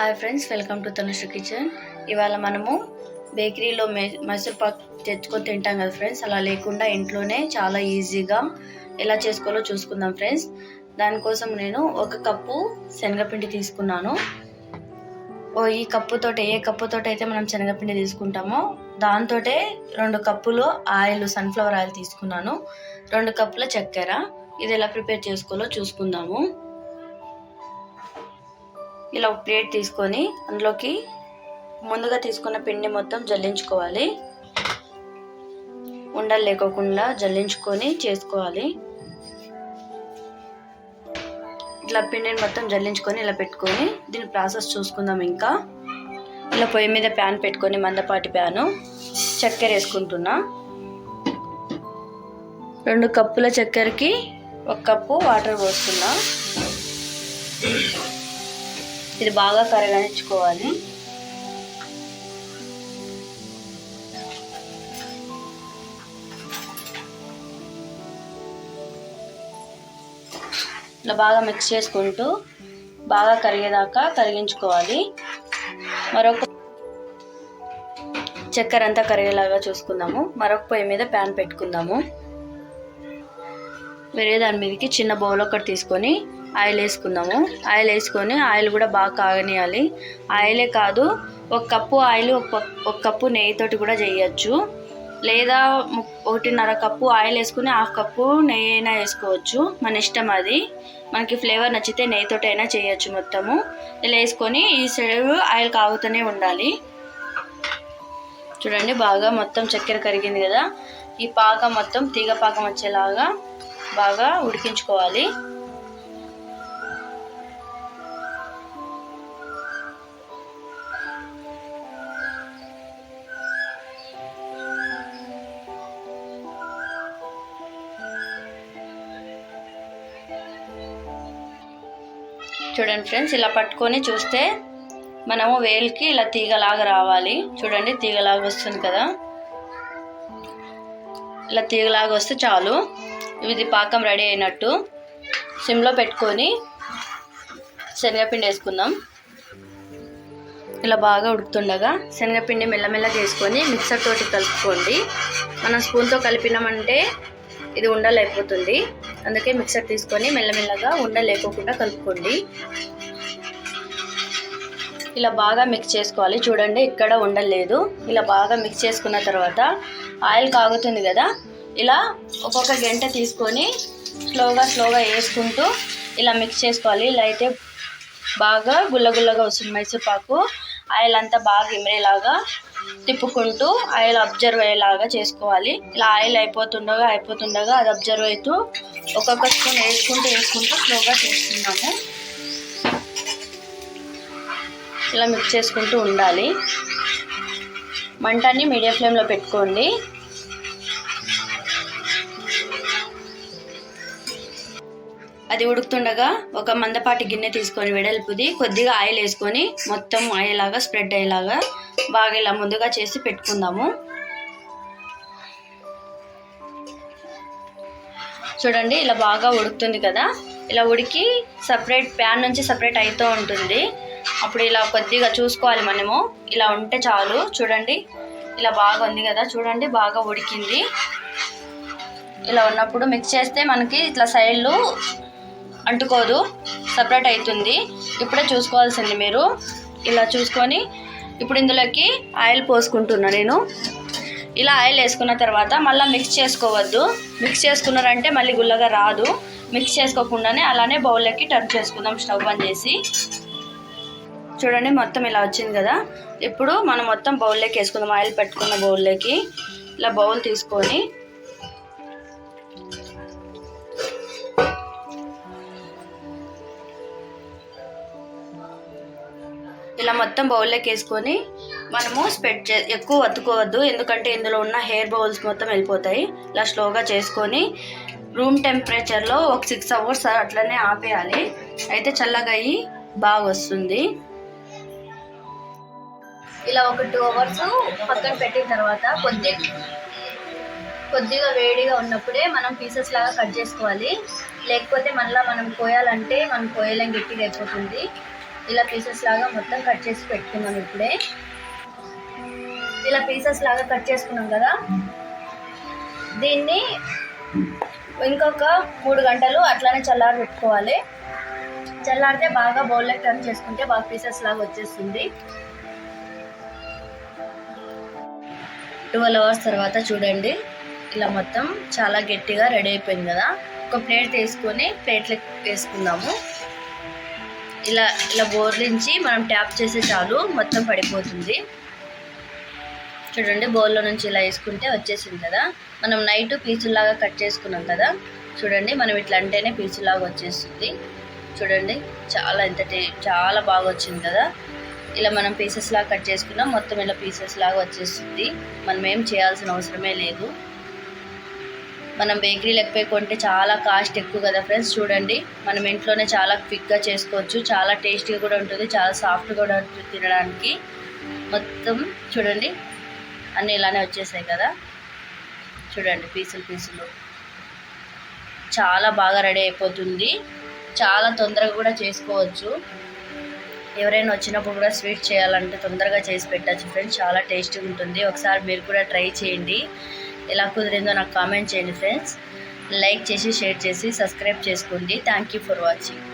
Hi friends welcome to Tanush kitchen ఇవాళ మనము బేకరీలో మె మైసూర్ పాక్ తెచ్చుకొని తింటాం కదా ఫ్రెండ్స్ అలా లేకుండా ఇంట్లోనే చాలా ఈజీగా ఎలా చేసుకోవాలో చూసుకుందాం ఫ్రెండ్స్ దానికోసం నేను ఒక కప్పు శనగపిండి తీసుకున్నాను. ఓ ఈ కప్పుతోటి ఏ కప్పుతోటి అయితే మనం శనగపిండి తీసుకుంటామో దాంతోటే రెండు కప్పులు ఆయిల్ సన్ఫ్లవర్ ఆయిల్ తీసుకున్నాను. రెండు కప్పుల చక్కెర. ఇది ఎలా ప్రిపేర్ చేసుకోవాలో చూసుకుందాము. ఇలా ఒక ప్లేట్ తీసుకొని అందులోకి ముందుగా తీసుకున్న పిండి మొత్తం జల్లించుకోవాలి. ఉండలు లేకోకుండా జల్లించుకొని చేసుకోవాలి. ఇట్లా పిండిని మొత్తం జల్లించుకొని ఇలా పెట్టుకొని దీని ప్రాసెస్ చూసుకుందాం ఇంకా. ఇలా పొయ్యి మీద ప్యాన్ పెట్టుకొని మందపాటి ప్యాను చక్కెర వేసుకుంటున్నా. రెండు కప్పుల చక్కెరకి ఒక కప్పు వాటర్ పోస్తున్నా ఇది బాగా కరగనిచ్చుకోవాలి. ఇలా బాగా మిక్స్ చేసుకుంటూ బాగా కరిగేదాకా కరిగించుకోవాలి. మరొక చక్కెర అంతా కరిగేలాగా చూసుకుందాము. మరొక పొయ్యి మీద ప్యాన్ పెట్టుకుందాము. వేరే దాని మీదకి చిన్న బౌల్ ఒకటి తీసుకొని ఆయిల్ వేసుకుందాము. ఆయిల్ వేసుకొని ఆయిల్ కూడా బాగా కాగనియాలి. ఆయిలే కాదు ఒక కప్పు ఆయిల్ ఒక ఒక కప్పు నెయ్యితోటి కూడా చేయొచ్చు. లేదా ఒకటిన్నర కప్పు ఆయిల్ వేసుకుని హాఫ్ కప్పు నెయ్యి అయినా వేసుకోవచ్చు. మన ఇష్టం అది. మనకి ఫ్లేవర్ నచ్చితే నెయ్యితోటి అయినా చేయొచ్చు మొత్తము. ఇలా వేసుకొని ఈ సైడ్ ఆయిల్ కాగుతూనే ఉండాలి. చూడండి బాగా మొత్తం చక్కెర కరిగింది కదా. ఈ పాకం మొత్తం తీగ పాకం వచ్చేలాగా బాగా ఉడికించుకోవాలి. చూడండి ఫ్రెండ్స్ ఇలా పట్టుకొని చూస్తే మనము వేలికి ఇలా తీగలాగా రావాలి. చూడండి తీగలాగా వస్తుంది కదా. ఇలా తీగలాగా వస్తే చాలు. ఇది పాకం రెడీ అయినట్టు. సిమ్లో పెట్టుకొని శనగపిండి వేసుకుందాం. ఇలా బాగా ఉడుకుతుండగా శనగపిండి మెల్లమెల్లగా వేసుకొని మిక్సర్ తోటి కలుపుకోండి. మనం స్పూన్తో కలిపినామంటే ఇది ఉండలేకపోతుంది. అందుకే మిక్సర్ తీసుకొని మెల్లమెల్లగా ఉండలేకోకుండా కలుపుకోండి. ఇలా బాగా మిక్స్ చేసుకోవాలి. చూడండి ఇక్కడ ఉండలేదు. ఇలా బాగా మిక్స్ చేసుకున్న తర్వాత ఆయిల్ కాగుతుంది కదా ఇలా ఒక్కొక్క గంట తీసుకొని స్లోగా స్లోగా వేసుకుంటూ ఇలా మిక్స్ చేసుకోవాలి. ఇలా అయితే బాగా గుల్లగుల్లగా వస్తుంది మైసూర్ పాకు ఆయిల్ అంతా బాగా ఇమిరేలాగా తిప్పుకుంటూ ఆయిల్ అబ్జర్వ్ అయ్యేలాగా చేసుకోవాలి. ఇలా ఆయిల్ అయిపోతుండగా అయిపోతుండగా అది అబ్జర్వ్ అవుతూ ఒక్కొక్క స్పూన్ వేసుకుంటూ వేసుకుంటూ స్లోగా చేస్తున్నాము ఇలా మిక్స్ చేసుకుంటూ ఉండాలి. మంటని మీడియం ఫ్లేమ్లో పెట్టుకోండి. అది ఉడుకుతుండగా ఒక మందపాటి గిన్నె తీసుకొని వెడల్పుది కొద్దిగా ఆయిల్ వేసుకొని మొత్తం అయ్యేలాగా స్ప్రెడ్ అయ్యేలాగా బాగా ఇలా ముందుగా చేసి పెట్టుకుందాము. చూడండి ఇలా బాగా ఉడుకుతుంది కదా? ఇలా ఉడికి సపరేట్ ప్యాన్ నుంచి సపరేట్ అవుతూ ఉంటుంది. అప్పుడు ఇలా కొద్దిగా చూసుకోవాలి మనము. ఇలా ఉంటే చాలు. చూడండి ఇలా బాగా ఉంది కదా? చూడండి బాగా ఉడికింది. ఇలా ఉన్నప్పుడు మిక్స్ చేస్తే మనకి ఇట్లా సైడ్లు అంటుకోదు సపరేట్ అవుతుంది ఇప్పుడే చూసుకోవాల్సింది మీరు. ఇలా చూసుకొని ఇప్పుడు ఇందులోకి ఆయిల్ పోసుకుంటున్నా నేను. ఇలా ఆయిల్ వేసుకున్న తర్వాత మళ్ళీ మిక్స్ చేసుకోవద్దు. మిక్స్ చేసుకున్నారంటే మళ్ళీ గుల్లగా రాదు. మిక్స్ చేసుకోకుండానే అలానే బౌల్లోకి టర్న్ చేసుకుందాం స్టవ్ ఆన్ చేసి. చూడండి మొత్తం ఇలా వచ్చింది కదా. ఇప్పుడు మనం మొత్తం బౌల్లోకి వేసుకుందాం ఆయిల్ పెట్టుకున్న బౌల్లోకి ఇలా బౌల్ తీసుకొని ఇలా మొత్తం బౌల్లోకి వేసుకొని మనము స్ప్రెడ్ చే ఎక్కువ వత్తుకోవద్దు. ఎందుకంటే ఇందులో ఉన్న హెయిర్ బౌల్స్ మొత్తం వెళ్ళిపోతాయి. ఇలా స్లోగా చేసుకొని రూమ్ టెంపరేచర్లో ఒక సిక్స్ అవర్స్ అట్లనే ఆపేయాలి. అయితే చల్లగా అయ్యి బాగా వస్తుంది. ఇలా ఒక టూ అవర్స్ పక్కన పెట్టిన తర్వాత కొద్ది కొద్దిగా వేడిగా ఉన్నప్పుడే మనం పీసెస్ లాగా కట్ చేసుకోవాలి. లేకపోతే మళ్ళీ మనం కోయాలంటే మనం కోయలేం గట్టిగా అయిపోతుంది. ఇలా పీసెస్ లాగా మొత్తం కట్ చేసి పెట్టుకున్నాం ఇప్పుడే. ఇలా పీసెస్ లాగా కట్ చేసుకున్నాం కదా. దీన్ని ఇంకొక మూడు గంటలు అట్లానే చల్లారి పెట్టుకోవాలి. చల్లారితే బాగా బౌల్లోకి టర్న్ చేసుకుంటే బాగా పీసెస్ లాగా వచ్చేస్తుంది. ట్వెల్వ్ అవర్స్ తర్వాత చూడండి. ఇలా మొత్తం చాలా గట్టిగా రెడీ అయిపోయింది కదా. ఒక ప్లేట్ తీసుకొని ప్లేట్లో వేసుకుందాము. ఇలా ఇలా బోర్లించి మనం ట్యాప్ చేస్తే చాలు మొత్తం పడిపోతుంది. చూడండి బౌల్లో నుంచి ఇలా వేసుకుంటే వచ్చేసింది కదా. మనం నైట్ పీచుల్లాగా కట్ చేసుకున్నాం కదా. చూడండి మనం ఇట్లా అంటేనే పీచులాగా వచ్చేస్తుంది. చూడండి చాలా ఎంత చాలా బాగా వచ్చింది కదా. ఇలా మనం పీసెస్ లాగా కట్ చేసుకున్నాం మొత్తం ఇలా పీసెస్ లాగా వచ్చేస్తుంది. మనం ఏం చేయాల్సిన అవసరమే లేదు. మనం బేకరీలకు పోయి కొంటే చాలా కాస్ట్ ఎక్కువ కదా ఫ్రెండ్స్ చూడండి. మనం ఇంట్లోనే చాలా క్విక్గా చేసుకోవచ్చు. చాలా టేస్టీగా కూడా ఉంటుంది. చాలా సాఫ్ట్ కూడా ఉంటుంది తినడానికి. మొత్తం చూడండి. అన్నీ ఇలానే వచ్చేసాయి కదా. చూడండి పీసులు పీసులు. చాలా బాగా రెడీ అయిపోతుంది. చాలా తొందరగా కూడా చేసుకోవచ్చు. ఎవరైనా వచ్చినప్పుడు కూడా స్వీట్ చేయాలంటే తొందరగా చేసి పెట్టచ్చు ఫ్రెండ్స్ చాలా టేస్టీగా ఉంటుంది. ఒకసారి మీరు కూడా ట్రై చేయండి. ఎలా కుదిరిందో నాకు కామెంట్ చేయండి ఫ్రెండ్స్ లైక్ చేసి షేర్ చేసి సబ్స్క్రైబ్ చేసుకోండి. Thank you for watching